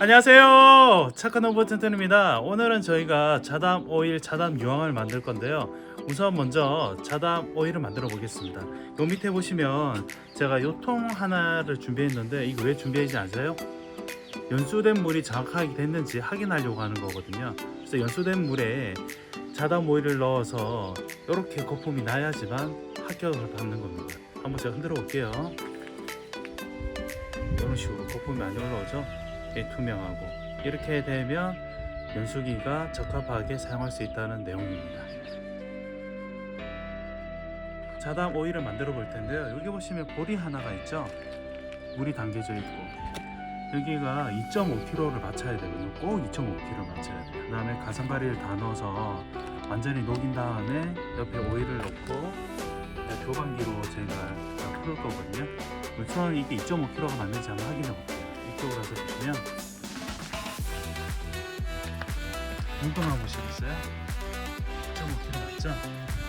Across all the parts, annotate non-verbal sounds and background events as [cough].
안녕하세요. 착한 오버 튼튼입니다. 오늘은 저희가 자담 오일 자담 유황을 만들 건데요. 우선 먼저 자담 오일을 만들어 보겠습니다. 요 밑에 보시면 제가 요 통 하나를 준비했는데 이거 왜 준비했는지 아세요? 연수된 물이 정확하게 됐는지 확인하려고 하는 거거든요. 그래서 연수된 물에 자담 오일을 넣어서 이렇게 거품이 나야지만 합격을 받는 겁니다. 한번 제가 흔들어 볼게요. 이런 식으로 거품이 많이 올라오죠. 이게 투명하고 이렇게 되면 연수기가 적합하게 사용할 수 있다는 내용입니다. 자담 오일을 만들어 볼 텐데요. 여기 보시면 볼이 하나가 있죠. 물이 담겨져 있고 여기가 2.5kg를 맞춰야 되거든요. 꼭 2.5kg 맞춰야 돼요. 그 다음에 가성가리를 다 넣어서 완전히 녹인 다음에 옆에 오일을 넣고 교반기로 제가 다 풀을 거거든요. 우선 이게 2.5kg가 맞는지 한번 확인해 볼게요. 이쪽으로 와서 보시면 눈동만 보시겠어요? 2.5kg 맞죠?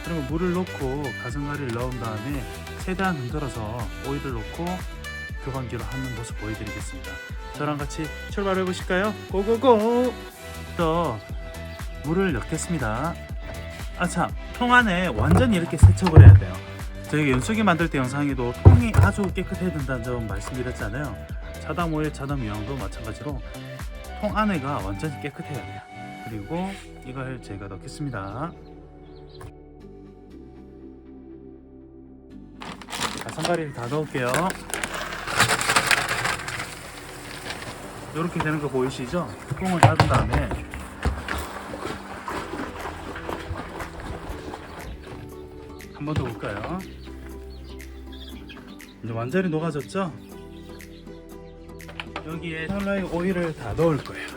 그러면 물을 넣고 가성가리를 넣은 다음에 최대한 흔들어서 오일을 넣고 교반기로 하는 모습 보여드리겠습니다. 저랑 같이 출발해 보실까요? 고고고! 또 물을 넣겠습니다. 아참 통 안에 완전히 이렇게 세척을 해야 돼요. 저희가 연수기 만들 때 영상에도 통이 아주 깨끗해야 된다는 점 말씀드렸잖아요. 자담 오일, 자담 유황도 마찬가지로 통 안에가 완전히 깨끗해야 돼요. 그리고 이걸 제가 넣겠습니다. 가성가리를 다 넣을게요. 이렇게 되는 거 보이시죠? 뚜껑을 닫은 다음에 한 번 더 볼까요? 이제 완전히 녹아졌죠? 여기에 털라이 오일을 다 넣을 거예요.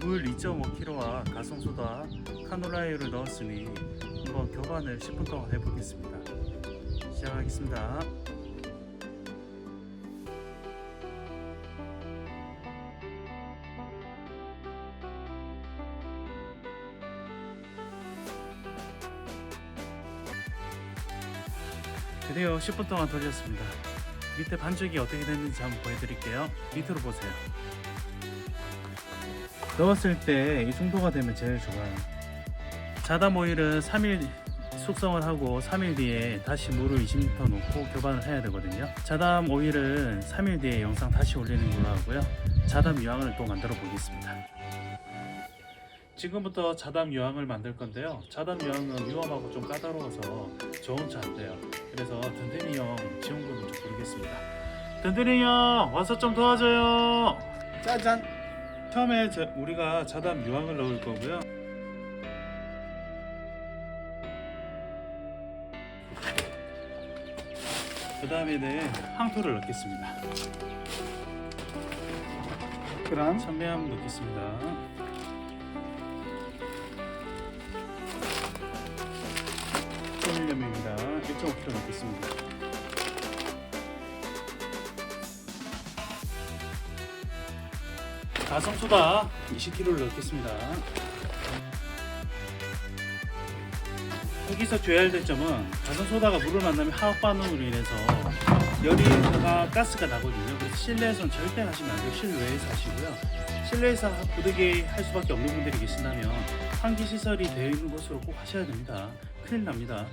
물 2.5kg와 가성소다 카놀라유를 넣었으니 한번 교반을 10분 동안 해보겠습니다. 시작하겠습니다. 드디어 10분 동안 돌렸습니다. 밑에 반죽이 어떻게 됐는지 한번 보여드릴게요. 밑으로 보세요. 넣었을 때 이 정도가 되면 제일 좋아요. 자담 오일은 3일 숙성을 하고 3일 뒤에 다시 물을 20리터 넣고 교반을 해야 되거든요. 자담 오일은 3일 뒤에 영상 다시 올리는 걸로 하고요. 자담 유황을 또 만들어 보겠습니다. 지금부터 자담 유황을 만들 건데요. 자담 유황은 위험하고 좀 까다로워서 저 혼자 안 돼요. 그래서 든든이 형 지원금을 좀 부르겠습니다. 든든이 형 와서 좀 도와줘요. 짜잔. 처음에 저- 우리가 자담 유황을 넣을 거고요. 그 다음에는 황토를 넣겠습니다. 그럼 천매함 넣겠습니다. 1.5kg 넣겠습니다. 가성소다 20kg를 넣겠습니다. 여기서 될 점은 가성소다가 물을 만나면 화학 반응으로 인해서 열이가 가스가 나거든요. 그래서 실내에서는 절대 하시면 안 돼요. 실외에서 하시고요. 실내에서 부득이 할 수밖에 없는 분들이 계신다면 환기 시설이 되어 있는 곳으로 꼭 하셔야 됩니다. 큰일 납니다.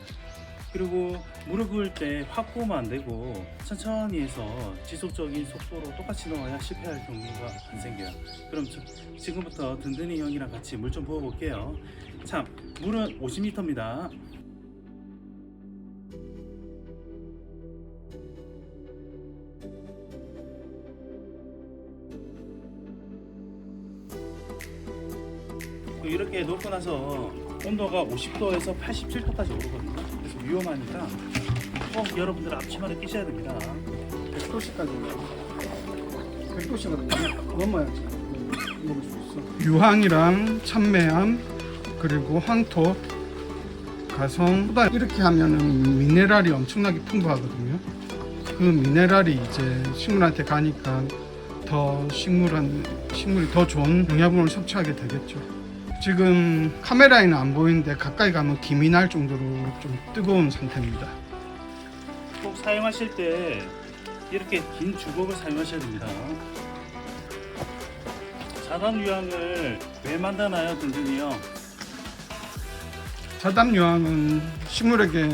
그리고 물을 부을 때확 부으면 안 되고 천천히 해서 지속적인 속도로 똑같이 넣어야 실패할 경우가 안 생겨요. 그럼 저, 지금부터 든든히 형이랑 같이 물 좀 부어볼게요. 참, 물은 50리터입니다. 이렇게 놓고 나서 온도가 50도에서 87도까지 오르거든요. 위험하니까 꼭 여러분들 앞치마를 끼셔야 됩니다. 100도씨까지 올라. 100도씨가 넘어야지 먹을 수 있어. 유황이랑 참매암 그리고 황토, 가성 이렇게 하면은 미네랄이 엄청나게 풍부하거든요. 그 미네랄이 이제 식물한테 가니까 더 식물한 식물이 더 좋은 영양분을 섭취하게 되겠죠. 지금 카메라에는 안 보이는데 가까이 가면 김이 날 정도로 좀 뜨거운 상태입니다. 꼭 사용하실 때 이렇게 긴 주걱을 사용하셔야 됩니다. 자단 유황을 왜 만드나요, 든든히요? 자담 유황은 식물에게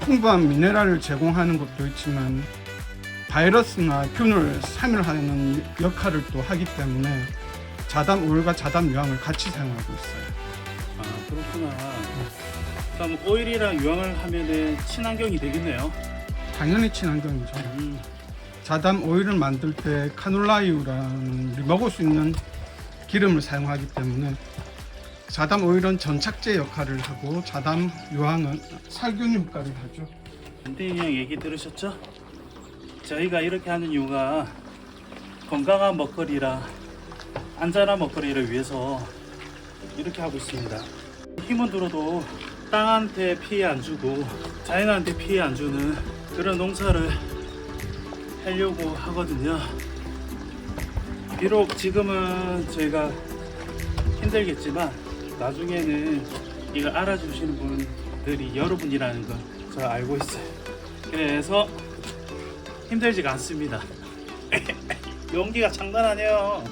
풍부한 미네랄을 제공하는 것도 있지만 바이러스나 균을 사멸하는 역할을 또 하기 때문에 자담 오일과 자담 유황을 같이 사용하고 있어요. 아 그렇구나. 그럼 오일이랑 유황을 하면은 친환경이 되겠네요. 당연히 친환경이죠. 음, 자담 오일을 만들 때 카놀라유라는 우리 먹을 수 있는 기름을 사용하기 때문에 자담 오일은 전착제 역할을 하고 자담 유황은 살균 효과를 하죠. 든든히 형 얘기 들으셨죠? 저희가 이렇게 하는 이유가 건강한 먹거리라 안전한 먹거리를 위해서 이렇게 하고 있습니다. 힘은 들어도 땅한테 피해 안 주고 자연한테 피해 안 주는 그런 농사를 하려고 하거든요. 비록 지금은 저희가 힘들겠지만 나중에는 이걸 알아주시는 분들이 여러분이라는 걸 저 알고 있어요. 그래서 힘들지가 않습니다. [laughs] 용기가 장난 아니에요.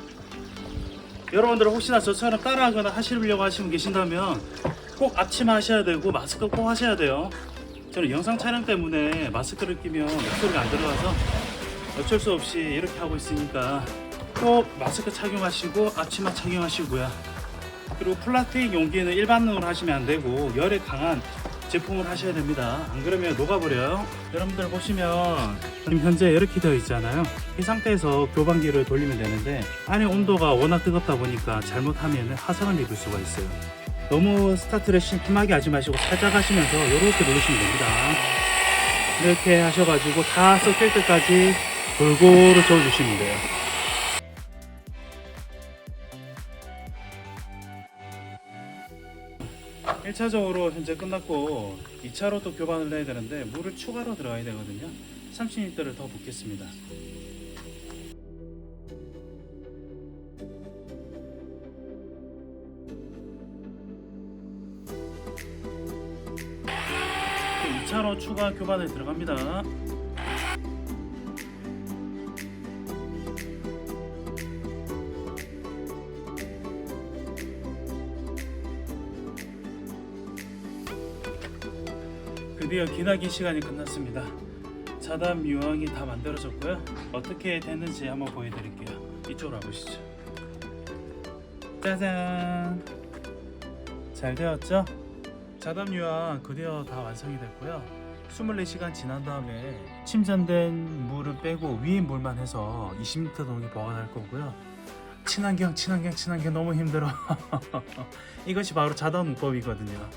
여러분들 혹시나 저처럼 따라하거나 하시려고 하시면 계신다면 꼭 앞치마 하셔야 되고 마스크 꼭 하셔야 돼요. 저는 영상 촬영 때문에 마스크를 끼면 목소리가 안 들어가서 어쩔 수 없이 이렇게 하고 있으니까 꼭 마스크 착용하시고 앞치마 착용하시고요. 그리고 플라스틱 용기는 일반용으로 하시면 안 되고 열에 강한 제품을 하셔야 됩니다. 안 그러면 녹아버려요. 여러분들 보시면 지금 현재 이렇게 되어 있잖아요. 이 상태에서 교반기를 돌리면 되는데 안에 온도가 워낙 뜨겁다 보니까 잘못하면 화상을 입을 수가 있어요. 너무 스타트를 심하게 하지 마시고 살짝 하시면서 이렇게 누르시면 됩니다. 이렇게 하셔가지고 다 섞일 때까지 골고루 저어주시면 돼요. 1차적으로 현재 끝났고 2차로 또 교반을 해야 되는데 물을 추가로 들어가야 되거든요. 30리터를 더 붓겠습니다. 또 2차로 추가 교반에 들어갑니다 드디어 기나긴 시간이 끝났습니다. 자담 유황이 다 만들어졌고요. 어떻게 됐는지 한번 보여드릴게요. 이쪽으로 와보시죠. 짜잔! 잘 되었죠? 자담 유황 드디어 다 완성이 됐고요. 24시간 지난 다음에 침전된 물을 빼고 위에 물만 해서 20리터 정도 보관할 거고요. 친환경, 친환경, 친환경 너무 힘들어. [laughs] 이것이 바로 자담 문법이거든요.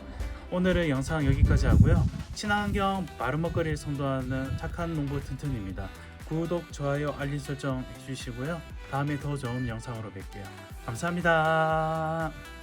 오늘은 영상 여기까지 하고요. 친환경 마른 먹거리를 선도하는 착한 농부 튼튼입니다. 구독, 좋아요, 알림 설정 해주시고요. 다음에 더 좋은 영상으로 뵐게요. 감사합니다.